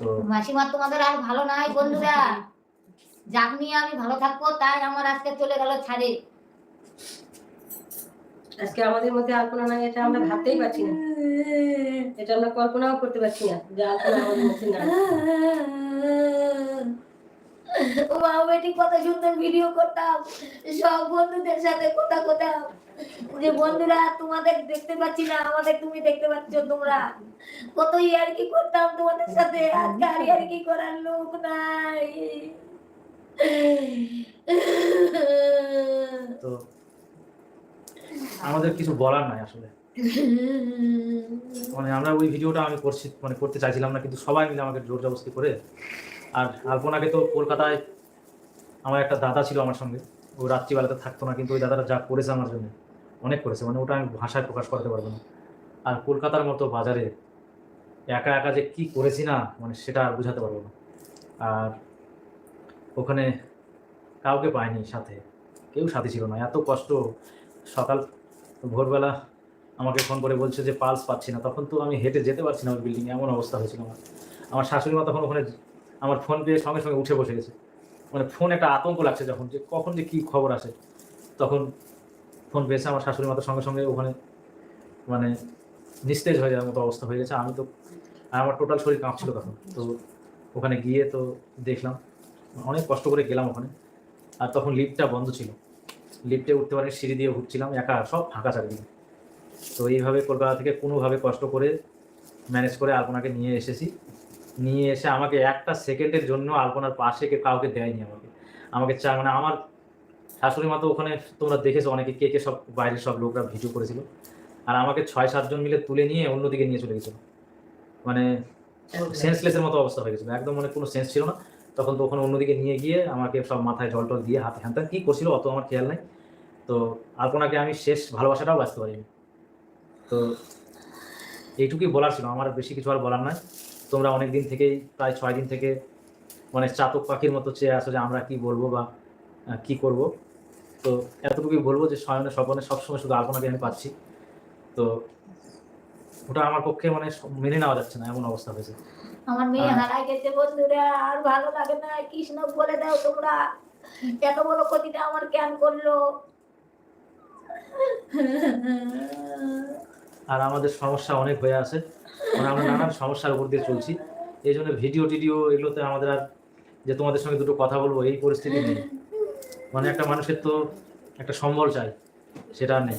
তো মাসিমা তোমাদের আর ভালো নাই বন্ধুরা। যাক নিয়ে আমি ভালো থাকব তাই আমার আজকে চলে গেল ছাড়ে আজকে আমাদের মধ্যে আলপনা নাই এটা আমরা ভাবতেই পারছি না। এটা আমরা কল্পনাও করতে পারছি না যে আলপনা আমাদের মধ্যে নাই। মা বেটি, কত সুন্দর ভিডিও করতাম। সব বন্ধুদের সাথে কথা কথা যে, বন্ধুরা, তোমাদের দেখতে পাচ্ছি না, আমাদের তুমি দেখতে পাচ্ছ তোমরা। কত ইয়ার কি করতাম তোমাদের সাথে? আজকে আর ইয়ার কি করার লোক নাই। তো আমাদের কিছু বলার নাই আসলে। মানে আমরা ওই ভিডিওটা আমি করছি মানে করতে চাইছিলাম না, কিন্তু সবাই মিলে আমাকে জোর জবস্তি করে আর আলপনাকে তো কলকাতায় আমার একটা দাদা ছিল আমার সঙ্গে। ও রাত্রিবেলাতে থাকতো না, কিন্তু ওই দাদাটা যা করেছে আমার জন্য, অনেক করেছে মানে ওটা আমি ভাষায় প্রকাশ করতে পারব না। আর কলকাতার মতো বাজারে একা একা যে কি করেছি না মানে সেটা আর বোঝাতে পারব না। আর ওখানে কাউকে পাইনি সাথে, কেউ সাথে ছিল না। এত কষ্ট, সকাল, ভোরবেলা আমাকে ফোন করে বলছে যে পালস পাচ্ছি না, তখন তো আমি হেঁটে যেতে পারছি না ওই বিল্ডিংয়ে, এমন অবস্থা হয়েছিল আমার। আমার শাশুড়ি মা তখন ওখানে আমার ফোন পেয়ে সঙ্গে সঙ্গে উঠে বসে গেছে। মানে ফোন একটা আতঙ্ক লাগছে যখন যে কখন যে কী খবর আসে। তখন ফোন পেয়েছে আমার শাশুড়ি মাতার সঙ্গে সঙ্গে ওখানে মানে নিস্তেজ হয়ে যাওয়ার মতো অবস্থা হয়ে গেছে। আমি তো, আমার টোটাল শরীর কাঁপছিল তখন। তো ওখানে গিয়ে তো দেখলাম, অনেক কষ্ট করে গেলাম ওখানে। আর তখন লিফটটা বন্ধ ছিল। লিফটে উঠতে পারে সিঁড়ি দিয়ে উঠছিলাম, একা, সব ফাঁকা চারিদিকে। তো এইভাবে কলকাতা থেকে কোনোভাবে কষ্ট করে ম্যানেজ করে আলপনাকে নিয়ে এসেছি। নিয়ে এসে আমাকে একটা সেকেন্ডের জন্য আলপনার পাশে কে কাউকে দেয়নি আমাকে। আমাকে চা মানে আমার শাশুড়ি মা তো ওখানে তোমরা দেখেছ অনেকে কে কে সব বাইরের সব লোকরা ভিডিও করেছিল। আর আমাকে ছয় সাতজন মিলে তুলে নিয়ে অন্যদিকে নিয়ে চলে গেছিল। মানে সেন্সলেসের মতো অবস্থা হয়ে গেছিল। একদম মানে কোনো সেন্স ছিল না। তখন তো ওখানে অন্যদিকে নিয়ে গিয়ে আমাকে সব মাথায় জল টল দিয়ে হাতে হ্যান কী করছিল অত আমার খেয়াল নাই। তো আলপনাকে আমি শেষ ভালোবাসাটাও বাঁচতে পারিনি। তো এইটুকুই বলার ছিল। আমার বেশি কিছু আর বলার নাই। তোমরা অনেক দিন থেকেই প্রায় ছয় দিন থেকে মানে চাতক পাখির মতো চেয়ে আসো যে আমরা কি বলব বা কি করব। তো এতটুকুই বলব যে শয়নে স্বপনে সবসময় শুধু আলপনাকে আমি পাচ্ছি। তো ওটা আমার পক্ষে মানে মেনে নেওয়া যাচ্ছে না এমন অবস্থা হয়েছে। আমার মেয়ে। হারাই গেছে বন্ধুরা আর ভালো লাগে না। কৃষ্ণ বলে দাও তোমরা। এত বড় ক্ষতিটা আমার কেন করল? আর আমাদের সমস্যা অনেক হয়ে আছে। মানে আমরা নানান সমস্যার উপর দিয়ে চলছি। এই জন্য ভিডিও টিডিও এগুলোতে আমাদের আর যে তোমাদের সঙ্গে দুটো কথা বলব এই পরিস্থিতি নেই। মানে একটা মানুষের তো একটা সম্বল চাই সেটা নেই।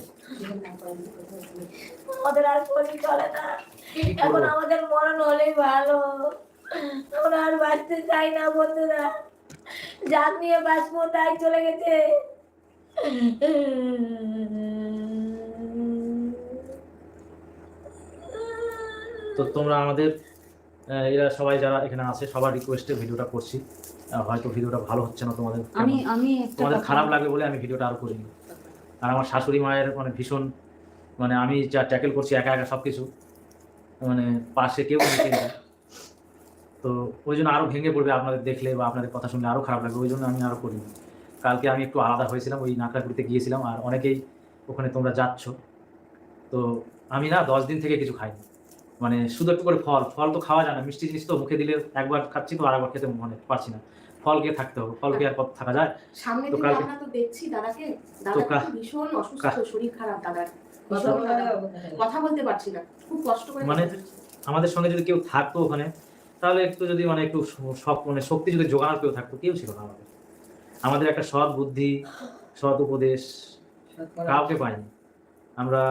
আমাদের আর কোনো চলে না। কি এখন আমাদের মরণ হলেই ভালো। আমরা আর বাঁচতে চাই না বন্ধুরা। যাক নিয়ে বাঁচবো তাই চলে গেছে। তো তোমরা আমাদের এরা সবাই যারা এখানে আছে সবার রিকোয়েস্টে ভিডিওটা করছি। হয়তো ভিডিওটা ভালো হচ্ছে না তোমাদের। আমি আমি তোমাদের খারাপ লাগে বলে আমি ভিডিওটা আরও করিনি। আর আমার শাশুড়ি মায়ের মানে ভীষণ মানে আমি যা ট্যাকেল করছি একা একা সব কিছু মানে পাশে কেউ নেই তো ওই জন্য আরও ভেঙে পড়বে আপনাদের দেখলে বা আপনাদের কথা শুনলে আরও খারাপ লাগবে ওই জন্য আমি আরও করিনি। কালকে আমি একটু আলাদা হয়েছিলাম ওই নাকড়াগুড়িতে গিয়েছিলাম আর অনেকেই ওখানে তোমরা যাচ্ছ। তো আমি না দশ দিন থেকে কিছু খাইনি। মানে শুধু একটু করে ফল ফল তো খাওয়া যায় না মিষ্টি জিনিস তো মুখে দিলে একবার খাচ্ছি তো আর একবার খেতে মনে পারছি না। ফল খেয়ে থাকতে হবে ফল খেয়ে আর কত থাকা যায়? সামনে তো কালকে- আমরা তো দেখছি দাদাকে দাদা ভীষণ অসুস্থ শরীর খারাপ দাদার। কথা বলতে পারছি না খুব কষ্ট করে মানে- আমাদের সঙ্গে যদি কেউ থাকতো ওখানে তাহলে একটু যদি মানে একটু সব মানে শক্তি যদি জোগানোর কেউ থাকতো কেউ ছিল না আমাদের। আমাদের একটা সৎ বুদ্ধি সৎ উপদেশ কাউকে পাইনি। আমরা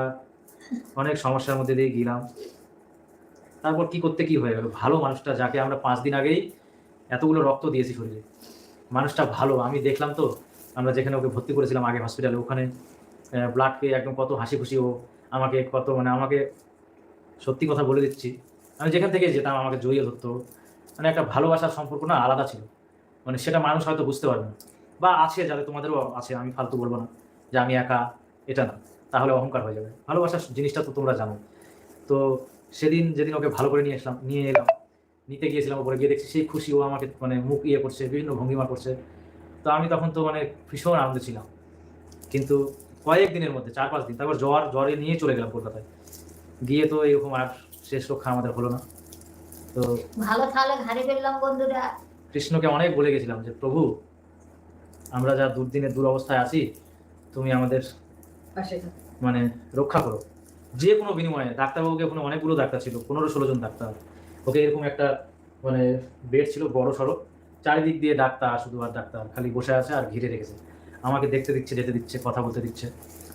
অনেক সমস্যার মধ্যে দিয়ে গেলাম। তারপর কি করতে কি হয়ে গেল? ভালো মানুষটা যাকে আমরা পাঁচ দিন আগেই এতগুলো রক্ত দিয়েছি শরীরে। মানুষটা ভালো, আমি দেখলাম তো, আমরা যেখানে ওকে ভর্তি করেছিলাম আগে হসপিটালে ওখানে ব্লাড পেয়ে একদম কত হাসি খুশি ও আমাকে কত মানে আমাকে সত্যি কথা বলে দিচ্ছি। আমি যেখান থেকে যেতাম, আমাকে জড়িয়ে ধরতো। মানে একটা ভালোবাসার সম্পর্ক না, আলাদা ছিল। মানে সেটা মানুষ হয়তো বুঝতে পারবে না। বা আছে, যাদের তোমাদেরও আছে, আমি ফালতু বলব না যে আমি একা, এটা না। তাহলে অহংকার হয়ে যাবে। ভালোবাসার জিনিসটা তো তোমরা জানো। তো সেদিন যেদিন ওকে ভালো করে নিয়ে আসলাম নিয়ে এলাম নিতে গিয়েছিলাম ওপরে গিয়ে দেখছি সেই খুশি ও আমাকে মানে মুখ ইয়ে করছে বিভিন্ন ভঙ্গিমা করছে। তো আমি তখন তো মানে ভীষণ আনন্দে ছিলাম। কিন্তু কয়েক দিনের মধ্যে চার পাঁচ দিন তারপর জ্বর জ্বরে নিয়ে চলে গেলাম কলকাতায়। গিয়ে তো এরকম আর শেষ রক্ষা আমাদের হলো না। তো ভালো তাহলে ঘাড়ে ফেললাম বন্ধুরা। কৃষ্ণকে অনেক বলে গেছিলাম যে প্রভু আমরা যা দুর্দিনের দুরবস্থায় আছি তুমি আমাদের মানে রক্ষা করো। যে কোনো বিনিময়ে, ডাক্তারবাবুকে ওখানে অনেকগুলো ডাক্তার ছিল, পনেরো ষোলো জন ডাক্তার। ওকে এরকম একটা মানে বেড ছিল, বড় সড়ো চারিদিক দিয়ে ডাক্তার, শুধু আর ডাক্তার, খালি বসে আছে আর ঘিরে রেখেছে। আমাকে দেখতে দিচ্ছে, যেতে দিচ্ছে, কথা বলতে দিচ্ছে।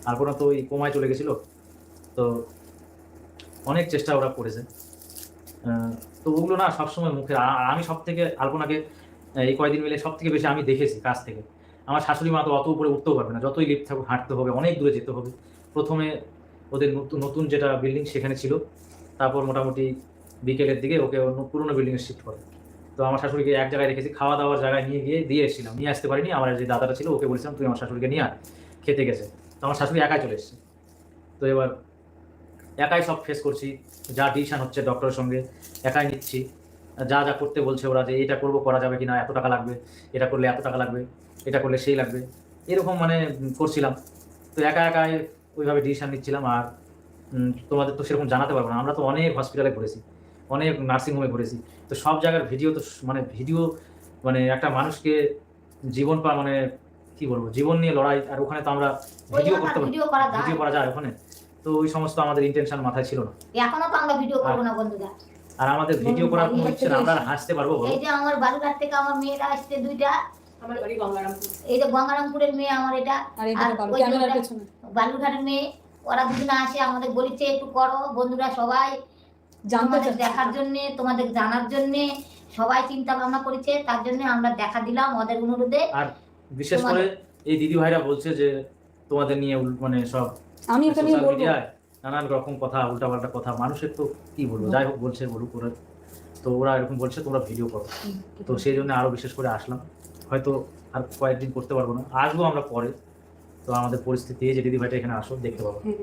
আর কোনো তো ওই কোমায় চলে গেছিল। তো অনেক চেষ্টা ওরা করেছে। তো ওগুলো না সবসময় মুখে আমি সব থেকে আলপনাকে, এই কয়দিন মিলে সব থেকে বেশি আমি দেখেছি কাছ থেকে। আমার শাশুড়ি মা তো অত উপরে উঠতেও পারবে না। যতই লিফট থাকুক, হাঁটতে হবে, অনেক দূরে যেতে হবে। প্রথমে ওদের নতুন নতুন যেটা বিল্ডিং সেখানে ছিল, তারপর মোটামুটি বিকেলের দিকে ওকে অন্য পুরোনো বিল্ডিংয়ে শিফট করে। তো আমার শাশুড়িকে এক জায়গায় রেখেছি, খাওয়া দাওয়ার জায়গায় নিয়ে গিয়ে দিয়ে এসেছিলাম, নিয়ে আসতে পারিনি, আমার যে দাদাটা ছিল ওকে বলেছিলাম তুই আমার শাশুড়িকে নিয়ে আয়, খেতে গেছে। তো আমার শাশুড়ি একাই চলে এসেছে। তো এবার একাই সব ফেস করছি, যা ডিসিশন হচ্ছে ডক্টরের সঙ্গে, একাই নিচ্ছি। যা যা করতে বলছে ওরা যে এটা করব, করা যাবে কিনা, এত টাকা লাগবে, এটা করলে এত টাকা লাগবে, এটা করলে সেই লাগবে, এরকম মানে করছিলাম। তো একা একাই ওইভাবে ডিসিশন নিচ্ছিলাম আর তোমাদের তো সেরকম জানাতে পারব না। আমরা তো অনেক হসপিটালে ঘুরেছি অনেক নার্সিংহোমে ঘুরেছি তো সব জায়গার ভিডিও তো মানে ভিডিও মানে একটা মানুষকে জীবন পা মানে কি বলব জীবন নিয়ে লড়াই আর ওখানে তো আমরা ভিডিও করতে পারি ভিডিও করা যায়। ওখানে। তো ওই সমস্ত আমাদের ইন্টেনশন মাথায় ছিল না। এখনও তো আমরা ভিডিও করব না বন্ধুরা। আর আমাদের ভিডিও করার কোনো ইচ্ছে না আমরা হাসতে পারব এই যে আমার বালুঘাট থেকে আমার মেয়েরা আসছে দুইটা। আমার বাড়ি গঙ্গারামপুর। এই যে গঙ্গারামপুরের মেয়ে আমার এটা। আর ক্যামেরার পেছনে। বালুঘাটের মেয়ে ওরা দুজনে আসে আমাদের বলিছে একটু করো। বন্ধুরা সবাই জানতে তোমাদের দেখার জন্য তোমাদের জানার জন্য সবাই চিন্তা ভাবনা করেছে তার জন্য আমরা দেখা দিলাম ওদের অনুরোধে। আর বিশেষ করে এই দিদি ভাইরা বলছে যে তোমাদের নিয়ে মানে সব আমি নিয়ে বলব। নানান রকম কথা উল্টাপাল্টা কথা মানুষের তো কি বলব? যাই হোক বলছে বলুক ওরা। তো ওরা এরকম বলছে তোমরা ভিডিও করো। তো সেই জন্য আরও বিশেষ করে আসলাম। হয়তো আর কয়েকদিন করতে পারব না। আসব আমরা পরে। তো আমাদের পরিস্থিতি যে দিদি ভাইটা এখানে আসো দেখতে পাবো হুম।